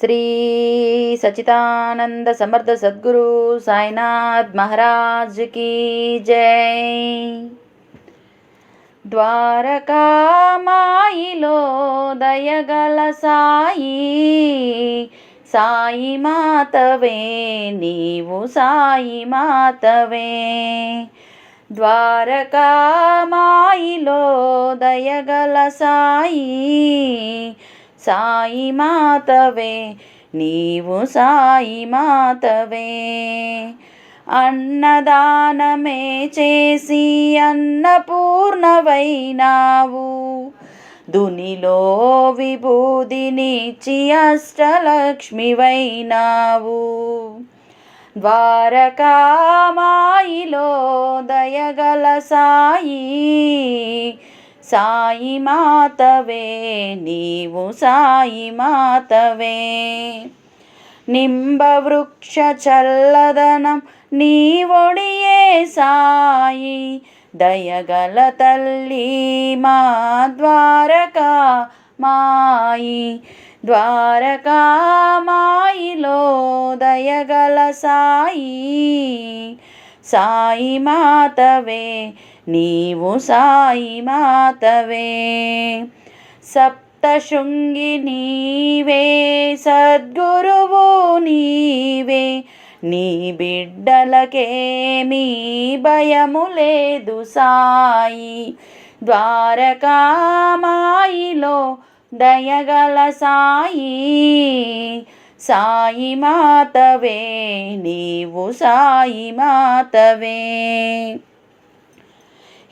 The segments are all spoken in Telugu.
శ్రీ సచితానంద సమర్థ సద్గురు సాయినాథ్ మహారాజ్ కీ జై. ద్వారకామాయిలో దయగల సాయి సాయి మాతవే నీవు సాయి మాతవే. ద్వారకామాయిలో దయగల సాయి సాయి మాతవే నీవు సాయి మాతవే. అన్నదానమే చేసి అన్నపూర్ణవైనావు దునిలో విభూదినిచ్చి అష్టలక్ష్మివైనావు. ద్వారకామాయిలో దయగల సాయి సాయి మాతవే నీవు సాయి మాతవే. నింబవృక్ష చల్లదనం నీ ఒడియే సాయి. దయగల తల్లి మా ద్వారకా మాయి. ద్వారకా మాయిలో దయగల సాయి. సాయి మాతవే నీవు సాయి మాతవే. సప్తశృంగి నీవే సద్గురువు నీవే. నీ బిడ్డలకేమీ భయము లేదు సాయి. ద్వారకామాయిలో దయగల సాయి. సాయి మాతవే నీవు సాయి మాతవే.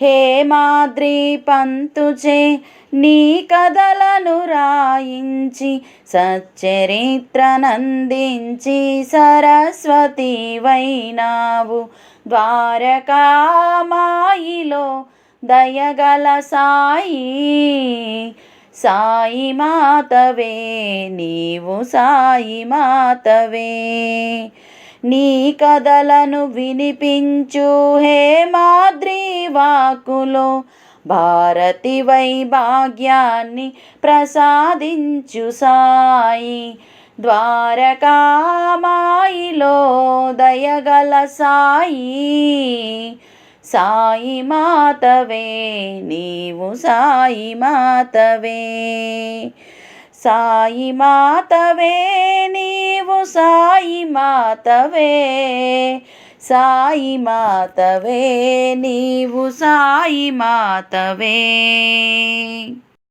హేమాద్రి పంతుచే నీ కథలను రాయించి సచ్చరిత్రనందించి సరస్వతి వైనావు ద్వారకామాయిలో దయగల సాయి సాయి మాతవే నీవు సాయి మాతవే. నీ కథలను వినిపించు హేమాద్రి వాకులో. భారతి వైభాగ్యాన్ని ప్రసాదించు సాయి. ద్వారకామాయిలో దయగల సాయి. సాయి మాతవే నీవు సాయి మాతవే. సాయి మాతవే నీ సాయి మాతవే సాయి మాతవే నీవు సాయి మాతవే